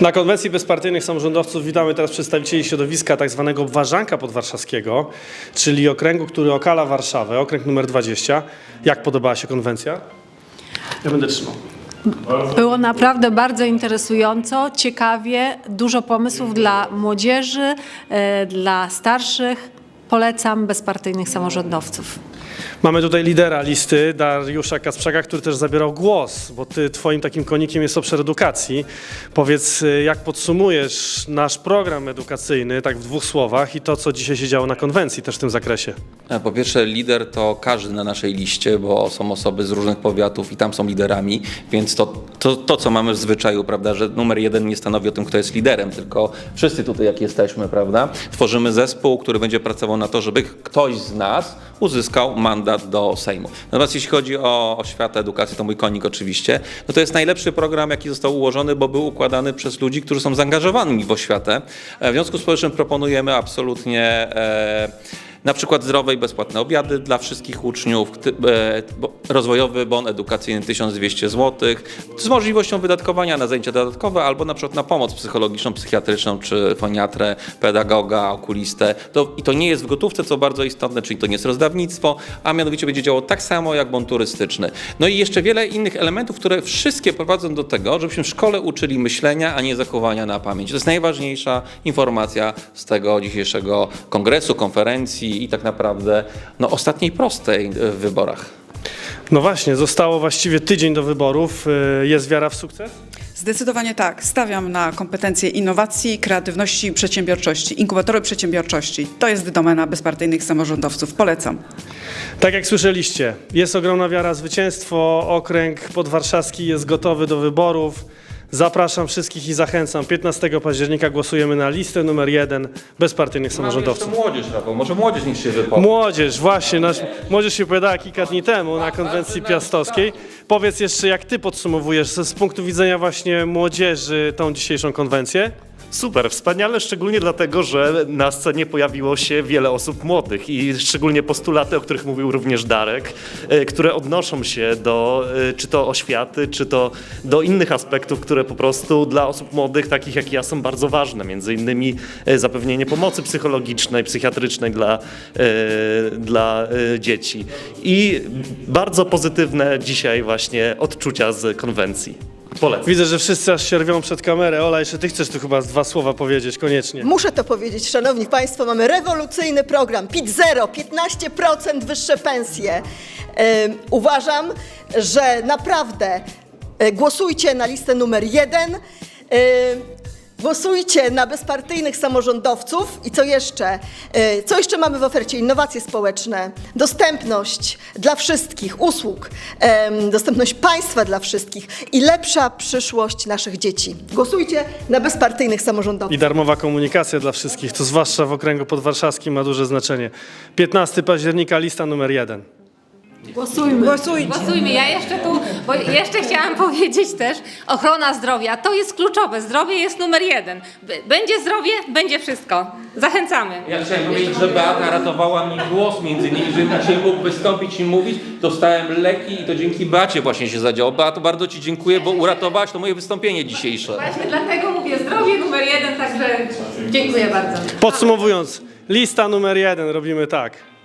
Na konwencji bezpartyjnych samorządowców witamy teraz przedstawicieli środowiska tak zwanego obwarzanka podwarszawskiego, czyli okręgu, który okala Warszawę, okręg numer 20. Jak podobała się konwencja? Ja będę trzymał. Było naprawdę bardzo interesująco, ciekawie, dużo pomysłów dla młodzieży, e, dla starszych. Polecam bezpartyjnych samorządowców. Mamy tutaj lidera listy, Dariusza Kasprzaka, który też zabierał głos, bo ty, twoim takim konikiem jest obszar edukacji. Powiedz, y, jak podsumujesz nasz program edukacyjny, tak w dwóch słowach i to, co dzisiaj się działo na konwencji też w tym zakresie? E, Po pierwsze, lider to każdy na naszej liście, bo są osoby z różnych powiatów i tam są liderami, więc to, to, to co mamy w zwyczaju, prawda, że numer jeden nie stanowi o tym, kto jest liderem, tylko wszyscy tutaj, jak jesteśmy, prawda, tworzymy zespół, który będzie pracował na to, żeby ktoś z nas uzyskał mandat do Sejmu. Natomiast jeśli chodzi o oświatę, edukację, to mój konik oczywiście, no to jest najlepszy program, jaki został ułożony, bo był układany przez ludzi, którzy są zaangażowani w oświatę. E, W związku z powyższym proponujemy absolutnie e, na przykład zdrowe i bezpłatne obiady dla wszystkich uczniów, e, rozwojowy bon edukacyjny 1200 zł, z możliwością wydatkowania na zajęcia dodatkowe albo na przykład na pomoc psychologiczną, psychiatryczną, czy foniatrę, pedagoga, okulistę. To, I to nie jest w gotówce, co bardzo istotne, czyli to nie jest rozdawnictwo, a mianowicie będzie działało tak samo jak bon turystyczny. No i jeszcze wiele innych elementów, które wszystkie prowadzą do tego, żebyśmy w szkole uczyli myślenia, a nie zachowania na pamięć. To jest najważniejsza informacja z tego dzisiejszego kongresu, konferencji i tak naprawdę no, ostatniej prostej w wyborach. No właśnie, zostało właściwie tydzień do wyborów. Y, Jest wiara w sukces? Zdecydowanie tak. Stawiam na kompetencje innowacji, kreatywności i przedsiębiorczości. Inkubatory przedsiębiorczości. To jest domena bezpartyjnych samorządowców. Polecam. Tak jak słyszeliście, jest ogromna wiara w zwycięstwo. Okręg podwarszawski jest gotowy do wyborów. Zapraszam wszystkich i zachęcam. 15 października głosujemy na listę numer jeden bezpartyjnych samorządowców. młodzież, Rafał, może młodzież niech się wypowie. Młodzież, właśnie, nasz, młodzież się opowiadała kilka dni temu na konwencji piastowskiej. Powiedz jeszcze, jak ty podsumowujesz z punktu widzenia właśnie młodzieży tą dzisiejszą konwencję? Super, wspaniale, szczególnie dlatego, że na scenie pojawiło się wiele osób młodych i szczególnie postulaty, o których mówił również Darek, e, które odnoszą się do e, czy to oświaty, czy to do innych aspektów, które po prostu dla osób młodych, takich jak ja, są bardzo ważne. Między innymi e, zapewnienie pomocy psychologicznej, psychiatrycznej dla, dla dzieci. I bardzo pozytywne dzisiaj właśnie odczucia z konwencji. Polecam. Widzę, że wszyscy aż się rwią przed kamerę. Ola, jeszcze ty chcesz tu chyba dwa słowa powiedzieć, koniecznie. Muszę to powiedzieć, szanowni państwo, mamy rewolucyjny program PIT Zero, 15% wyższe pensje. Ym, uważam, że naprawdę y, głosujcie na listę numer jeden. Ym, Głosujcie na bezpartyjnych samorządowców i co jeszcze? Y, Co jeszcze mamy w ofercie? Innowacje społeczne, dostępność dla wszystkich usług, dostępność państwa dla wszystkich i lepsza przyszłość naszych dzieci. Głosujcie na bezpartyjnych samorządowców. I darmowa komunikacja dla wszystkich, to zwłaszcza w okręgu podwarszawskim ma duże znaczenie. 15 października, lista numer jeden. Głosujmy. Głosujcie. Głosujmy. Ja jeszcze tu, bo jeszcze chciałam powiedzieć też, ochrona zdrowia to jest kluczowe. Zdrowie jest numer jeden. Będzie zdrowie, będzie wszystko. Zachęcamy. Ja chciałem powiedzieć, że Beata ratowała mi głos między innymi, żebym dzisiaj mógł wystąpić i mówić. Dostałem leki i to dzięki Beacie właśnie się zadziało. Beato, bardzo Ci dziękuję, bo uratowałaś to moje wystąpienie dzisiejsze. Właśnie dlatego mówię zdrowie numer jeden, także dziękuję bardzo. Podsumowując, lista numer jeden robimy tak.